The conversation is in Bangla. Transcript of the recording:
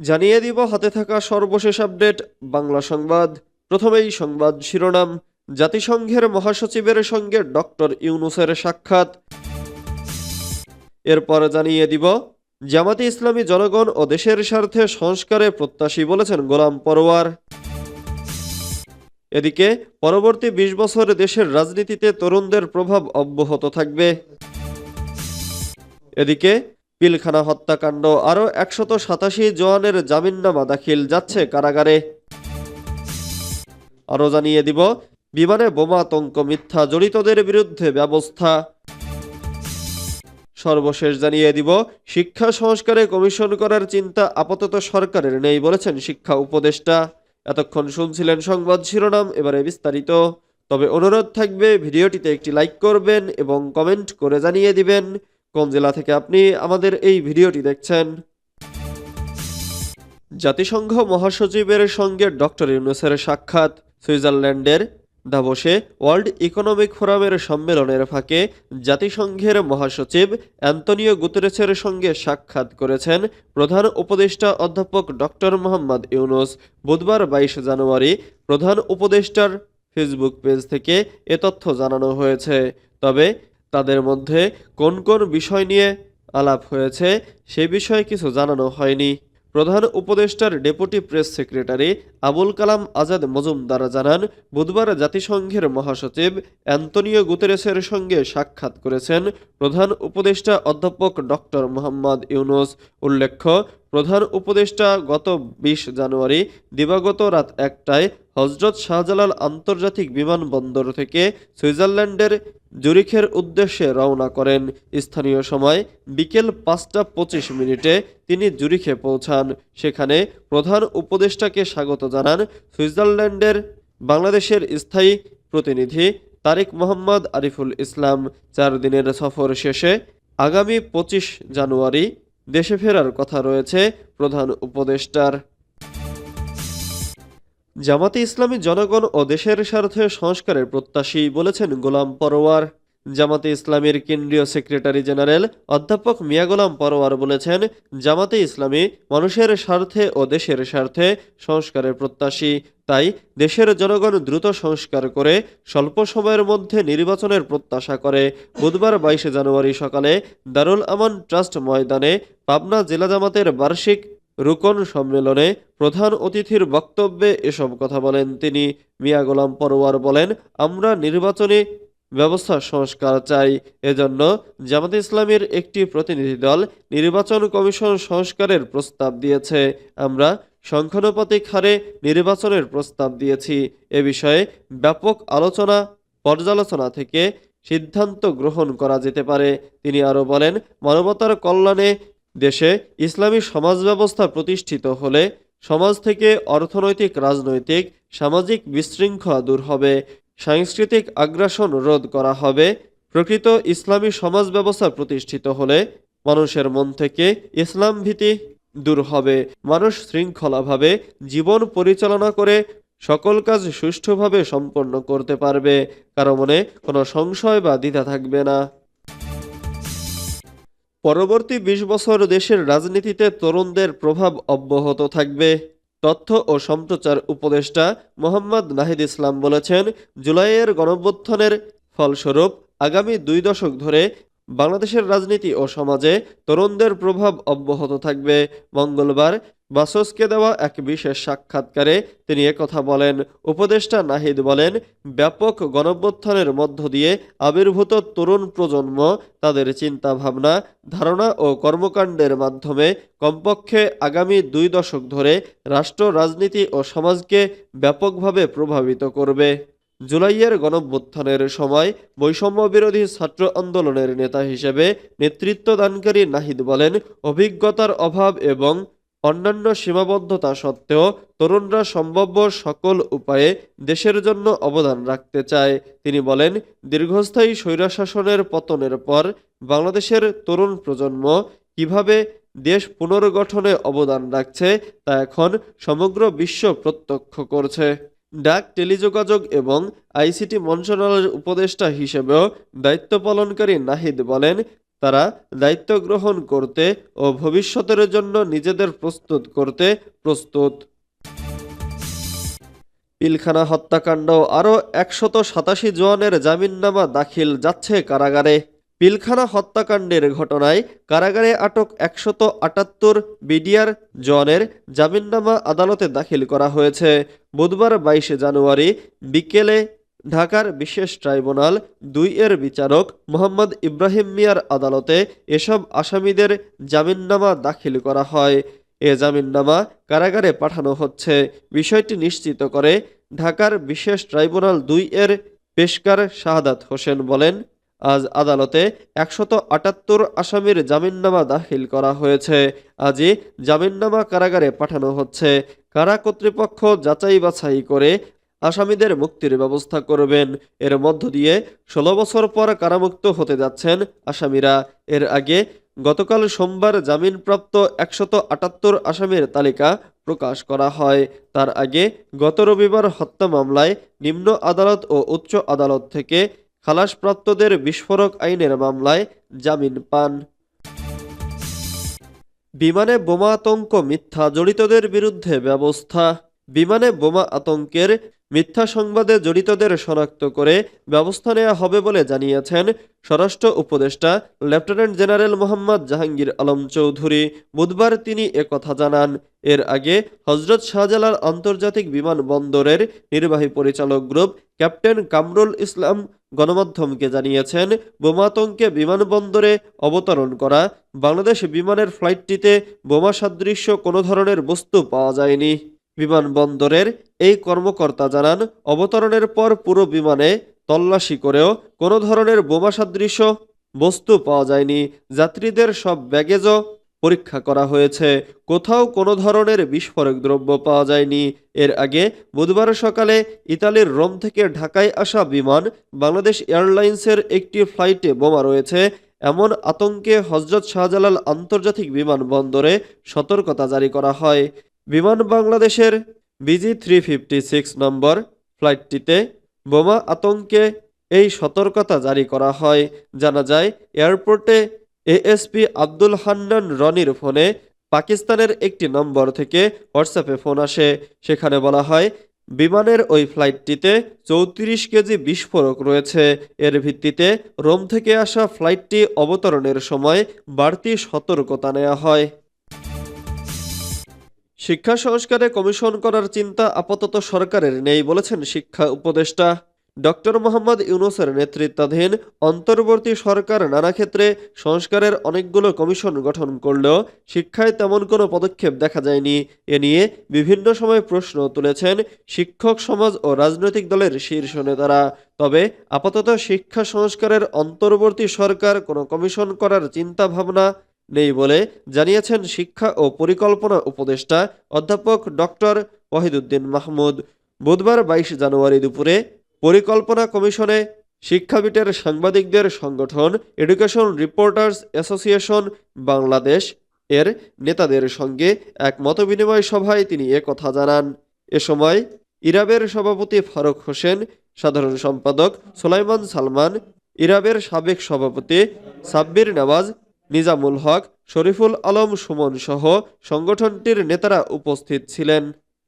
জানিয়ে দিব, হাতে থাকা সর্বশেষ আপডেট, বাংলা সংবাদ। প্রথমেই সংবাদ শিরোনাম, জাতিসংঘের মহাসচিবের সঙ্গে ডক্টর ইউনুসের সাক্ষাৎ। এরপর জানিয়ে দিব, জামাতে ইসলামী জনগণ ও দেশের স্বার্থে সংস্কারে প্রত্যাশী বলেছেন গোলাম পরোয়ার। এদিকে, পরবর্তী বিশ বছর দেশের রাজনীতিতে তরুণদের প্রভাব অব্যাহত থাকবে। এদিকে পিলখানা হত্যাকাণ্ড আরও একশত সাতাশি জওয়ানের জামিননামা দাখিল যাচ্ছে কারাগারে। আরও জানিয়ে দিব, বিমানে বোমা, আতঙ্ক, মিথ্যা, জড়িতদের বিরুদ্ধে ব্যবস্থা। সর্বশেষ জানিয়ে দিব, শিক্ষা সংস্কারে কমিশন করার চিন্তা আপাতত সরকারের নেই বলেছেন শিক্ষা উপদেষ্টা। এতক্ষণ শুনছিলেন সংবাদ শিরোনাম, এবারে বিস্তারিত। তবে অনুরোধ থাকবে, ভিডিওটিতে একটি লাইক করবেন এবং কমেন্ট করে জানিয়ে দিবেন। কোন জেলা থেকে আপনি আমাদের এই ভিডিওটি দেখছেন? জাতিসংঘ মহাসচিবের সঙ্গে ডক্টর ইউনুসের সাক্ষাৎ, সুইজারল্যান্ডের দাভোসে ওয়ার্ল্ড ইকোনমিক ফোরামের সম্মেলনের ফাঁকে জাতিসংঘের মহাসচিব অ্যান্তনিও গুতেরেসের সঙ্গে সাক্ষাৎ করেছেন প্রধান উপদেষ্টা অধ্যাপক ডক্টর মোহাম্মদ ইউনুস। বুধবার বাইশ জানুয়ারি প্রধান উপদেষ্টার ফেসবুক পেজ থেকে এ তথ্য জানানো হয়েছে। তবে তাদের মধ্যে কোন কোন বিষয় নিয়ে আলাপ হয়েছে সে বিষয়ে কিছু জানানো হয়নি। প্রধান উপদেষ্টার deputy press secretary Abul Kalam Azad Majumder জানান, বুধবার জাতিসংঘের মহাসচিব অ্যান্তনিও গুতেরেসের সঙ্গে সাক্ষাৎ করেছেন প্রধান উপদেষ্টা অধ্যাপক ডক্টর মোহাম্মদ ইউনুস। উল্লেখ্য প্রধান উপদেষ্টা গত বিশ জানুয়ারি দিবাগত রাত একটায় হজরত শাহজালাল আন্তর্জাতিক বিমানবন্দর থেকে সুইজারল্যান্ডের জুরিখের উদ্দেশ্যে রওনা করেন। স্থানীয় সময় বিকেল পাঁচটা পঁচিশ মিনিটে তিনি জুরিখে পৌঁছান। সেখানে প্রধান উপদেষ্টাকে স্বাগত জানান সুইজারল্যান্ডের বাংলাদেশের স্থায়ী প্রতিনিধি তারিক মোহাম্মদ আরিফুল ইসলাম। চার দিনের সফর শেষে আগামী পঁচিশ জানুয়ারি দেশে ফেরার কথা রয়েছে প্রধান উপদেষ্টার। জামাতে ইসলামী জনগণ ও দেশের স্বার্থে সংস্কারের প্রত্যাশী বলেছেন গোলাম পরোয়ার। জামাতে ইসলামীর কেন্দ্রীয় সেক্রেটারি জেনারেল অধ্যাপক মিয়া গোলাম পরোয়ার বলেছেন, জামাতে ইসলামী মানুষের স্বার্থে ও দেশের স্বার্থে সংস্কারের প্রত্যাশী। তাই দেশের জনগণ দ্রুত সংস্কার করে স্বল্প সময়ের মধ্যে নির্বাচনের প্রত্যাশা করে। বুধবার বাইশে জানুয়ারি সকালে দারুল আমান ট্রাস্ট ময়দানে পাবনা জেলা জামাতের বার্ষিক রুকন সম্মেলনে প্রধান অতিথির বক্তব্যে এসব কথা বলেন তিনি। মিয়া গোলাম পরোয়ার বলেন, আমরা নির্বাচনী ব্যবস্থা সংস্কার চাই। এজন্য জামাত ইসলামের একটি প্রতিনিধি দল নির্বাচন কমিশন সংস্কারের প্রস্তাব দিয়েছে। আমরা সংখ্যানুপাতিক হারে নির্বাচনের প্রস্তাব দিয়েছি। এ বিষয়ে ব্যাপক আলোচনা, পর্যালোচনা থেকে সিদ্ধান্ত গ্রহণ করা যেতে পারে। তিনি আরও বলেন, মানবতার কল্যাণে দেশে ইসলামী সমাজ ব্যবস্থা প্রতিষ্ঠিত হলে সমাজ থেকে অর্থনৈতিক, রাজনৈতিক, সামাজিক বিশৃঙ্খলা দূর হবে। সাংস্কৃতিক আগ্রাসন রোধ করা হবে। প্রকৃত ইসলামী সমাজ ব্যবস্থা প্রতিষ্ঠিত হলে মানুষের মন থেকে ইসলাম ভীতি দূর হবে। মানুষ শৃঙ্খলাভাবে জীবন পরিচালনা করে সকল কাজ সুষ্ঠুভাবে সম্পন্ন করতে পারবে। কারও মনে কোনো সংশয় বা দ্বিধা থাকবে না। পরবর্তী বিশ বছর দেশের রাজনীতিতে তরুণদের প্রভাব অব্যাহত থাকবে। তথ্য ও সম্প্রচার উপদেষ্টা মোহাম্মদ নাহিদ ইসলাম বলেছেন, জুলাইয়ের গণভ্যুত্থানের ফলস্বরূপ আগামী দুই দশক ধরে বাংলাদেশের রাজনীতি ও সমাজে তরুণদের প্রভাব অব্যাহত থাকবে। মঙ্গলবার বাসসকে দেওয়া এক বিশেষ সাক্ষাৎকারে তিনি কথা বলেন। উপদেষ্টা নাহিদ বলেন, ব্যাপক গণঅভ্যুত্থানের মধ্য দিয়ে আবির্ভূত তরুণ প্রজন্ম তাদের চিন্তা ভাবনা ধারণা ও কর্মকাণ্ডের মাধ্যমে কমপক্ষে আগামী দুই দশক ধরে রাষ্ট্র, রাজনীতি ও সমাজকে ব্যাপকভাবে প্রভাবিত করবে। জুলাইয়ের গণভ্যুত্থানের সময় বৈষম্য বিরোধী ছাত্র আন্দোলনের নেতা হিসেবে নেতৃত্বদানকারী নাহিদ বলেন, অভিজ্ঞতার অভাব এবং অন্যান্য সীমাবদ্ধতা সত্ত্বেও তরুণরা সম্ভাব্য সকল উপায়ে দেশের জন্য অবদান রাখতে চায়। তিনি বলেন, দীর্ঘস্থায়ী স্বৈরাশাসনের পতনের পর বাংলাদেশের তরুণ প্রজন্ম কীভাবে দেশ পুনর্গঠনে অবদান রাখছে তা এখন সমগ্র বিশ্ব প্রত্যক্ষ করছে। ডাক, টেলিযোগাযোগ এবং আইসিটি মন্ত্রণালয়ের উপদেষ্টা হিসেবেও দায়িত্ব পালনকারী নাহিদ বলেন তারা দায়িত্ব গ্রহণ করতে ও ভবিষ্যতের জন্য নিজেদের প্রস্তুত করতে প্রস্তুত। পিলখানা হত্যাকাণ্ড আরও একশত সাতাশি জওয়ানের জামিননামা দাখিল যাচ্ছে কারাগারে। পিলখানা হত্যাকাণ্ডের ঘটনায় কারাগারে আটক একশত আটাত্তর বিডিআর জওয়ানের জামিননামা আদালতে দাখিল করা হয়েছে। বুধবার বাইশে জানুয়ারি বিকেলে ঢাকার বিশেষ ট্রাইব্যুনাল দুই এর বিচারক মোহাম্মদ ইব্রাহিম মিয়ার আদালতে এসব আসামিদের জামিননামা দাখিল করা হয়। এ জামিননামা কারাগারে পাঠানো হচ্ছে। বিষয়টি নিশ্চিত করে ঢাকার বিশেষ ট্রাইব্যুনাল দুই এর পেশকার শাহাদাত হোসেন বলেন, আজ আদালতে একশত আটাত্তর আসামির জামিননামা দাখিল করা হয়েছে। আজই জামিননামা কারাগারে পাঠানো হচ্ছে। কারা কর্তৃপক্ষ যাচাই বাছাই করে আসামিদের মুক্তির ব্যবস্থা করবেন। এর মধ্য দিয়ে ষোলো বছর পর কারামুক্ত হতে যাচ্ছেন আসামিরা। এর আগে গতকাল সোমবার জামিনপ্রাপ্ত একশত আটাত্তর আসামির তালিকা প্রকাশ করা হয়। তার আগে গত রবিবার হত্যা মামলায় নিম্ন আদালত ও উচ্চ আদালত থেকে খালাসপ্রাপ্তদের বিস্ফোরক আইনের মামলায় জামিন পান। বিমানে বোমা আতঙ্ক মিথ্যা জড়িতদের বিরুদ্ধে ব্যবস্থা বিমানে বোমা আতঙ্কের মিথ্যা সংবাদে জড়িতদের শনাক্ত করে ব্যবস্থা নেওয়া হবে বলে জানিয়েছেন স্বরাষ্ট্র উপদেষ্টা লেফটেন্যান্ট জেনারেল মোহাম্মদ জাহাঙ্গীর আলম চৌধুরী। বুধবার তিনি একথা জানান। এর আগে হজরত শাহজালাল আন্তর্জাতিক বিমানবন্দরের নির্বাহী পরিচালক গ্রুপ ক্যাপ্টেন কামরুল ইসলাম গণমাধ্যমকে জানিয়েছেন বোমাতঙ্কে বিমানবন্দরে অবতরণ করা বাংলাদেশ বিমানের ফ্লাইটটিতে বোমা সাদৃশ্য কোনো ধরনের বস্তু পাওয়া যায়নি। বিমানবন্দরের এই কর্মকর্তা জানান, অবতরণের পর পুরো বিমানে তল্লাশি করেও কোনো ধরনের বোমা সাদৃশ্য বস্তু পাওয়া যায়নি। যাত্রীদের সব ব্যাগেজও পরীক্ষা করা হয়েছে। কোথাও কোনো ধরনের বিস্ফোরক দ্রব্য পাওয়া যায়নি। এর আগে বুধবার সকালে ইতালির রোম থেকে ঢাকায় আসা বিমান বাংলাদেশ এয়ারলাইন্সের একটি ফ্লাইটে বোমা রয়েছে। এমন আতঙ্কে হজরত শাহজালাল আন্তর্জাতিক বিমানবন্দরে সতর্কতা জারি করা হয়। বিমান বাংলাদেশের BG three fifty six number ফ্লাইটটিতে বোমা আতঙ্কে এই সতর্কতা জারি করা হয়। জানা যায়, এয়ারপোর্টে এএসপি আব্দুল হান্নান রনির ফোনে পাকিস্তানের একটি নম্বর থেকে হোয়াটসঅ্যাপে ফোন আসে। সেখানে বলা হয়, বিমানের ওই ফ্লাইটটিতে চৌত্রিশ কেজি বিস্ফোরক রয়েছে। এর ভিত্তিতে রোম থেকে আসা ফ্লাইটটি অবতরণের সময় বাড়তি সতর্কতা নেওয়া হয়। শিক্ষা সংস্কারে কমিশন করার চিন্তা আপাতত সরকারের নেই বলেছেন শিক্ষা উপদেষ্টা। ডক্টর মোহাম্মদ ইউনুসের নেতৃত্বাধীন অন্তর্বর্তী সরকার নানা ক্ষেত্রে সংস্কারের অনেকগুলো কমিশন গঠন করলেও শিক্ষায় তেমন কোনো পদক্ষেপ দেখা যায়নি। এ নিয়ে বিভিন্ন সময় প্রশ্ন তুলেছেন শিক্ষক সমাজ ও রাজনৈতিক দলের শীর্ষ নেতারা। তবে আপাতত শিক্ষা সংস্কারের অন্তর্বর্তী সরকার কোনো কমিশন করার চিন্তা ভাবনা নেই বলে জানিয়েছেন শিক্ষা ও পরিকল্পনা উপদেষ্টা অধ্যাপক ডক্টর ওয়াহিদুদ্দিন মাহমুদ। বুধবার বাইশ জানুয়ারি দুপুরে পরিকল্পনা কমিশনে শিক্ষাবিটের সাংবাদিকদের সংগঠন এডুকেশন রিপোর্টার্স অ্যাসোসিয়েশন বাংলাদেশ এর নেতাদের সঙ্গে এক মতবিনিময় সভায় তিনি কথা জানান। এ সময় ইরাবের সভাপতি ফারুক হোসেন, সাধারণ সম্পাদক সোলাইমান সালমান, ইরাবের সাবেক সভাপতি সাব্বির নওয়াজ নিজামুল হক শরীফুল আলম সুমন সহ সংগঠনটির নেতারা উপস্থিত ছিলেন।